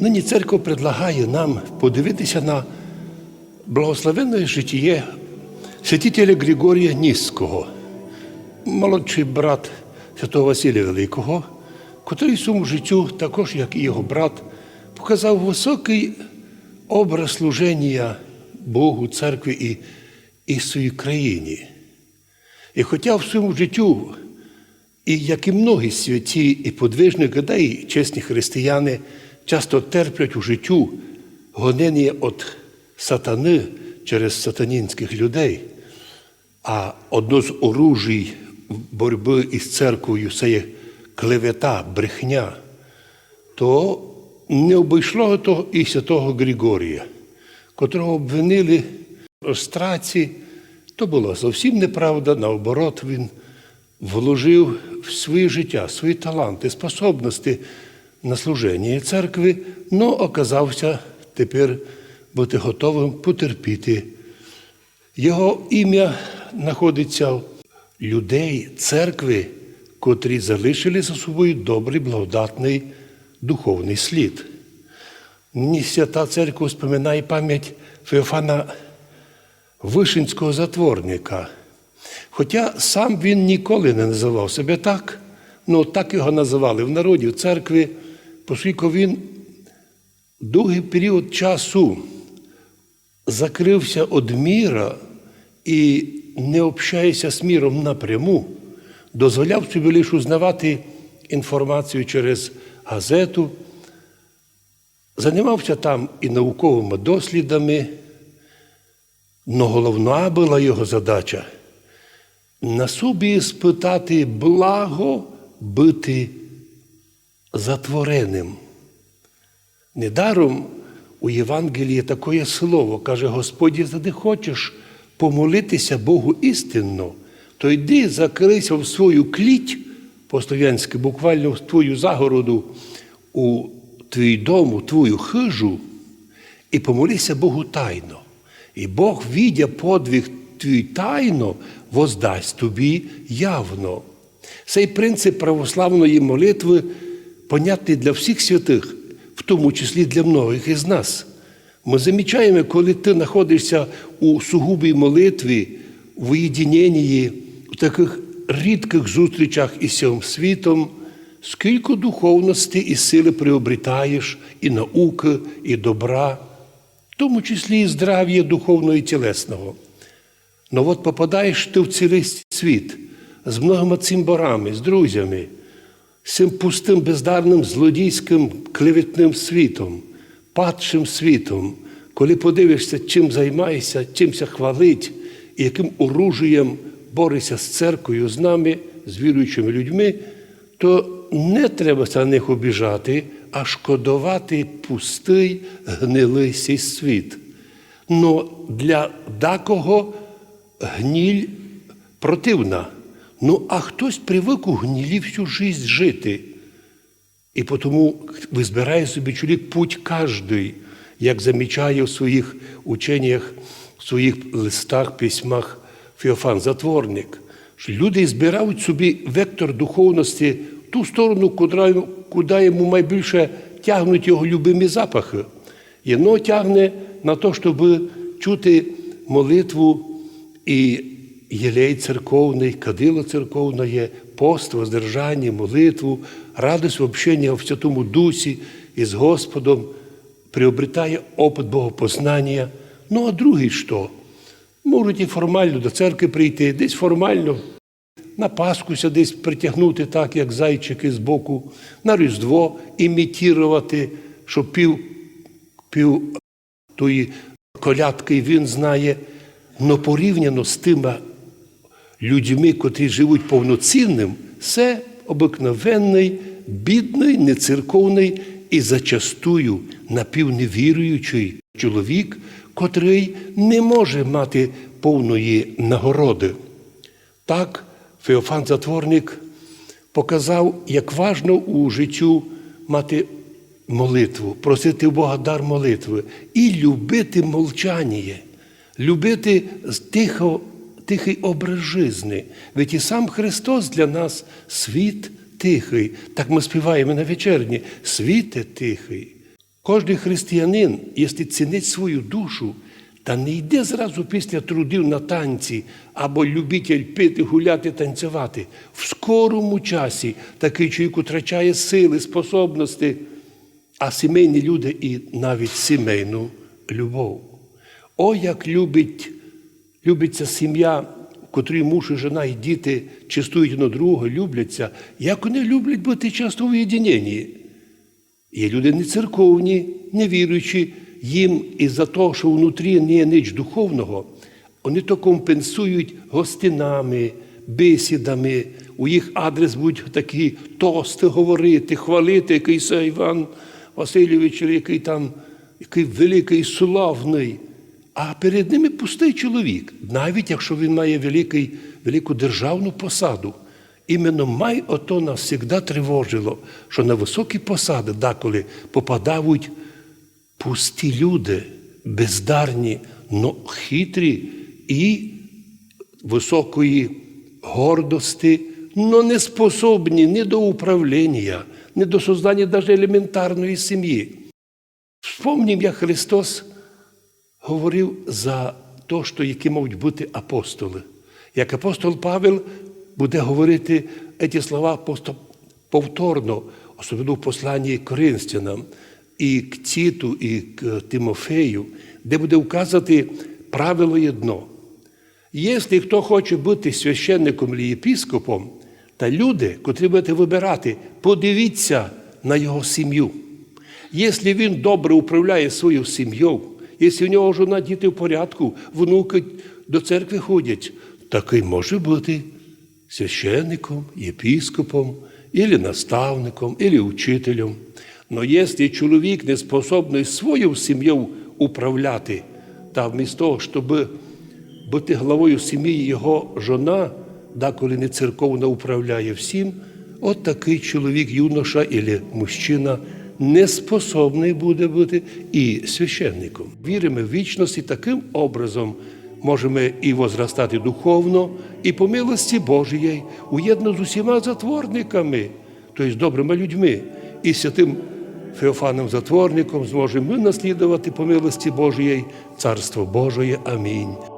Нині церква предлагає нам подивитися на благословенне житіє святителя Григорія Ніського, молодший брат святого Василія Великого, котрий в своєму життю, також як і його брат, показав високий образ служення Богу, церкві і, і своїй країні. І хоча в своєму життю, і як і многі святі і подвижники, да і чесні християни, часто терплять у життю гонення від сатани через сатанінських людей, а одно з оружій боротьби із церквою це є клевета, брехня, то не обійшло того і святого Григорія, котрого обвинили в страці. То була зовсім неправда, наоборот, він вложив в своє життя, свої таланти, способності на служення церкви, але оказався тепер бути готовим потерпіти. Його ім'я знаходиться в людей церкви, котрі залишили за собою добрий, благодатний духовний слід. Нині свята церква споминає пам'ять Феофана Вишинського затворника. Хоча сам він ніколи не називав себе так, ну так його називали в народі, в церкві, оскільки він довгий період часу закрився від міра і не общається з міром напряму, дозволяв собі лише узнавати інформацію через газету, займався там і науковими дослідами. Но головна була його задача на собі спитати благо бути затвореним. Недаром у Євангелії таке слово каже: Господь, якщо ти хочеш помолитися Богу істинно, то йди закрийся в свою кліть, по-слов'янськи, буквально в твою загороду, у твій дом, у твою хижу, і помолися Богу тайно. І Бог, відя подвиг твій тайно, воздасть тобі явно. Цей принцип православної молитви понятний для всіх святих, в тому числі для многих із нас. Ми замічаємо, коли ти знаходишся у сугубій молитві, в уєдиненні, у таких рідких зустрічах із цим світом, скільки духовності і сили приобретаєш, і науки, і добра в тому числі і здрав'я духовного і тілесного. Ну от попадаєш ти в цілий світ з многими цимборами, з друзями, з цим пустим, бездарним, злодійським, клеветним світом, падшим світом, коли подивишся, чим займаєшся, чимся хвалить, і яким оружієм бореться з церквою, з нами, з віруючими людьми, то не треба за них обіжати, а шкодувати пустий гнилий сей світ. Но для декого гніль противна. Ну, а хтось привик у гнілі всю життя жити. І тому визбирає собі чоловік путь кожний, як замічає в своїх ученнях, в своїх листах, письмах Феофан Затворник. що Люди збирають собі вектор духовності в ту сторону, куди, куди йому найбільше тягнуть його любимі запахи. Єно тягне на те, щоб чути молитву і єлей церковний, кадило церковне, пост, воздержання, молитву, радость в общенні в Святому Дусі із Господом, приобретає опит Богопознання. Ну, а другий що? Можуть і формально до церкви прийти, десь формально на Пасхуся десь притягнути так, як зайчики з боку, на Різдво імітувати, що пів, пів тої колядки він знає, но порівняно з тими людьми, котрі живуть повноцінним, це обикновенний, бідний, нецерковний і зачастую напівневіруючий чоловік, котрий не може мати повної нагороди. Так, Феофан Затворник показав, як важно у життю мати молитву, просити в Бога дар молитви і любити молчання, любити тихо, тихий образ жизни. Ведь і сам Христос для нас світ тихий. Так ми співаємо на вечерні. Світе тихий. Кожний християнин, якщо цінить свою душу, та не йде зразу після трудів на танці або любитель пити, гуляти, танцювати. В скорому часі такий чоловік втрачає сили, способності, а сімейні люди і навіть сімейну любов. О, як любить, любиться сім'я, котрій муж і жена і діти чистують одне другого, любляться, як вони люблять бути часто в єдиненні. Є люди не церковні, не віруючі, їм із-за того, що внутрі не є ніч духовного, вони то компенсують гостинами, бесідами. У їх адрес будуть такі тости говорити, хвалити, який Іван Васильович, який там, який великий, славний. А перед ними пустий чоловік, навіть якщо він має великий, велику державну посаду. Іменно май ото нас завжди тривожило, що на високі посади деколи попадають пусті люди, бездарні, но хитрі і високої гордості, но не способні ні до управління, ні до создання навіть елементарної сім'ї. Вспомнім, як Христос говорив за те, що які можуть бути апостоли. Як апостол Павел буде говорити ці слова повторно, особливо в посланні Коринстянам, і к Тіту, і к Тимофею, де буде вказати правило єдно. Якщо хто хоче бути священником чи єпіскопом, та люди, котрі будете вибирати, подивіться на його сім'ю. Якщо він добре управляє свою сім'єю, якщо в нього жона діти в порядку, внуки до церкви ходять, такий може бути священником, єпіскопом, ілі наставником, ілі учителем. Но якщо чоловік не способний свою сім'єю управляти, та вмісто того, щоб бути главою сім'ї його жона, деколи не церковно управляє всім, от такий чоловік, юноша або мужчина не способний буде бути і священником. Віримо в вічність і таким образом можемо і возростати духовно, і по милості Божій, уєдно з усіма затворниками, тобто з добрими людьми, і святим Феофаном Затворником зможемо ми наслідувати по милості Божої Царство Божої. Амінь.